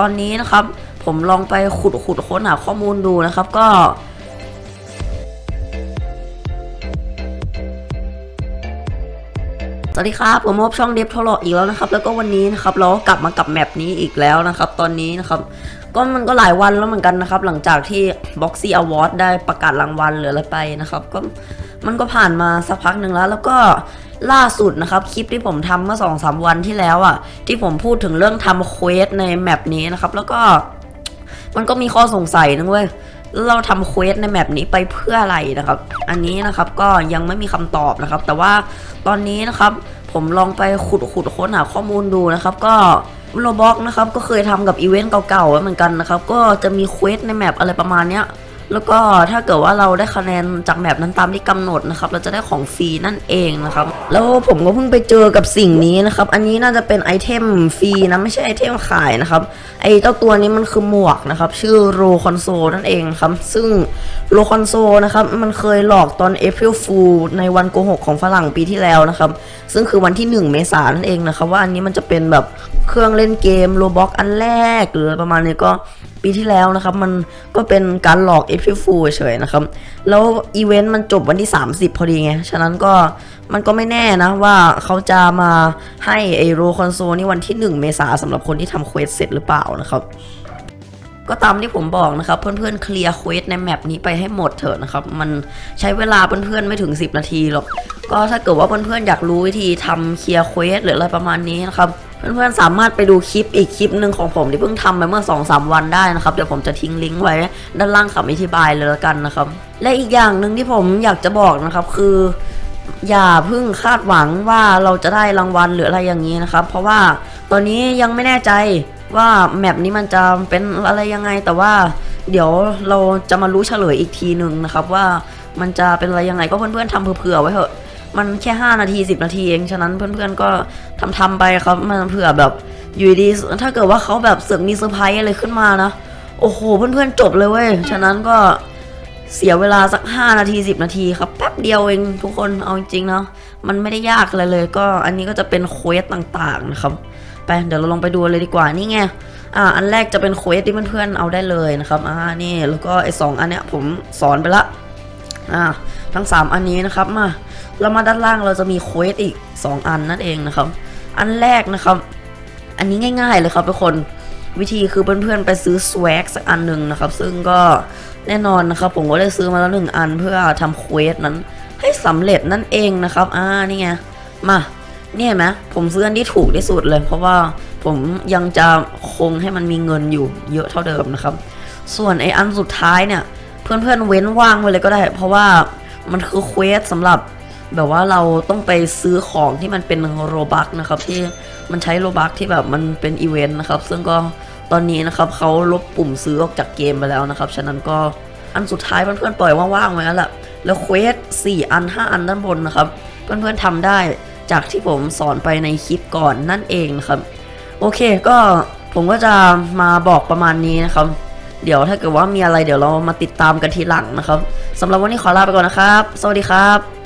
ตอนนี้นะครับ ผมลองไปขุดขุดค้นหาข้อมูลดูนะครับ ก็สวัสดีครับผมพบช่องเดฟทอลอีกแล้วนะครับ แล้วก็วันนี้นะครับเรากลับมากับแมปนี้อีกแล้วนะครับ ตอนนี้นะครับ ก็มันก็หลายวันแล้วเหมือนกันนะครับ หลังจากที่ Boxy Award ได้ประกาศรางวัลหรืออะไรไปนะครับ ก็มันก็ผ่านมาสักพักหนึ่งแล้ว แล้วก็ล่าสุดนะครับ คลิปที่ผมทำเมื่อสองสามวันที่แล้วอะ ที่ผมพูดถึงเรื่องทำเควสในแมปนี้นะครับ แล้วก็มันก็มีข้อสงสัยนึงเว้ยเราทำเควสในแมปนี้ไปเพื่ออะไรนะครับ อันนี้นะครับก็ยังไม่มีคำตอบนะครับ แต่ว่าตอนนี้นะครับ ผมลองไปขุดขุดค้นหาข้อมูลดูนะครับ ก็ โรบ็อกนะครับก็เคยทำกับอีเวนต์เก่าๆไว้เหมือนกันนะครับ ก็จะมีเควสในแมปอะไรประมาณเนี้ย แล้วก็ถ้าเกิดว่าเราได้คะแนนจากแมปนั้นตามที่กำหนดนะครับ เราจะได้ของฟรีนั่นเองนะครับ แล้วผมก็เพิ่งไปเจอกับสิ่งนี้นะครับ อันนี้น่าจะเป็นไอเทมฟรีนะไม่ใช่ไอเทมขายนะครับ ไอเจ้าตัวนี้มันคือหมวกนะครับ ชื่อโรคอนโซนั่นเองครับ ซึ่งโรคอนโซนะครับ มันเคยหลอกตอน April Fool ในวันโกหกของฝรั่งปีที่แล้วนะครับ ซึ่งคือวันที่ 1 เมษายนนั่นเองนะครับ ว่าอันนี้มันจะเป็นแบบเครื่องเล่นเกมโรบ็อกอันแรกหรือประมาณนี้ก็ ปีที่แล้วนะครับ มันก็เป็นการหลอก April Fool เฉยนะครับ แล้วอีเวนต์มันจบวันที่ 30 พอดีไง ฉะนั้นก็มันก็ไม่แน่นะว่าเขาจะมาให้ไอโรคอนโซลนี่วันที่ 1 เมษาสำหรับคนที่ทำเควสเสร็จหรือเปล่านะครับก็ตามที่ผมบอกนะครับ เพื่อนๆเคลียร์เควสในแมปนี้ไปให้หมดเถอะนะครับ มันใช้เวลาเพื่อนๆไม่ถึง 10 นาทีหรอก ก็ถ้าเกิดว่าเพื่อนๆอยากรู้วิธีทำเคลียร์เควสหรืออะไรประมาณนี้นะครับ เพื่อนๆสามารถไปดูคลิปอีกคลิปหนึ่งของผมที่เพิ่งทำไปเมื่อ2-3วันได้นะครับ เดี๋ยวผมจะทิ้งลิงก์ไว้ด้านล่างคำอธิบายเลยละกันนะครับ และอีกอย่างหนึ่งที่ผมอยากจะบอกนะครับคือ อย่าเพิ่งคาดหวังว่าเราจะได้รางวัลหรืออะไรอย่างนี้นะครับ เพราะว่าตอนนี้ยังไม่แน่ใจว่าแมปนี้มันจะเป็นอะไรยังไง แต่ว่าเดี๋ยวเราจะมารู้เฉลยอีกทีหนึ่งนะครับ ว่ามันจะเป็นอะไรยังไงก็เพื่อนๆทำเผื่อๆไว้เถอะ มันแค่ 5 นาที 10 นาทีเอง ฉะนั้นเพื่อนๆก็ทำทำๆไปครับ มันเผื่อแบบอยู่ดี ถ้าเกิดว่าเขาแบบเสือกมีเซอร์ไพรส์อะไรขึ้นมานะ โอ้โห เพื่อนๆจบเลยเว้ย ฉะนั้นก็เสียเวลาสัก 5 นาที 10 นาทีครับ แป๊บเดียวเองทุกคน เอาจริงๆนะ มันไม่ได้ยากอะไรเลย ก็อันนี้ก็จะเป็นเควสต่างๆนะครับ ไปเดี๋ยวเราลองไปดูเลยดีกว่า นี่ไง อ่า อันแรกจะเป็นเควสที่เพื่อนๆเอาได้เลยนะครับ อ่า นี่ แล้วก็ไอ้สองอันเนี้ยผมสอนไปละ อ่า ทั้ง 3 อันนี้นะครับ มา เรามาด้านล่างเราจะมีเควสอีก 2 อันนั่นเองนะครับ อันแรกนะครับ อันนี้ง่าย ๆ เลยครับทุกคนวิธีคือเพื่อนๆไปซื้อสวกสักอันหนึ่งนะครับ ซึ่งก็แน่นอนนะครับ ผมก็ได้ซื้อมาแล้วหนึ่งอันเพื่อทำเควสนั้นให้สำเร็จนั่นเองนะครับ อ่านี่ไงมาเนี่ยเห็นไหมผมซื้ออันที่ถูกที่สุดเลย เพราะว่าผมยังจะคงให้มันมีเงินอยู่เยอะเท่าเดิมนะครับ ส่วนไออันสุดท้ายเนี่ย เพื่อนๆเว้นว่างไว้เลยก็ได้ เพราะว่ามันคือเควสสำหรับ แบบว่าเราต้องไปซื้อของที่มันเป็นโรบักนะครับ ที่มันใช้โรบักที่แบบมันเป็นอีเวนต์นะครับ ซึ่งก็ตอนนี้นะครับเขาลบปุ่มซื้อออกจากเกมไปแล้วนะครับ ฉะนั้นก็อันสุดท้ายเพื่อนๆปล่อยว่างๆไว้แล้วแหละแล้วเควส4อัน 5 อันด้านบนนะครับ เพื่อนๆทำได้จากที่ผมสอนไปในคลิปก่อนนั่นเองนะครับ โอเคก็ผมก็จะมาบอกประมาณนี้นะครับ เดี๋ยวถ้าเกิดว่ามีอะไรเดี๋ยวเรามาติดตามกันทีหลังนะครับสำหรับวันนี้ขอลาไปก่อนนะครับ สวัสดีครับ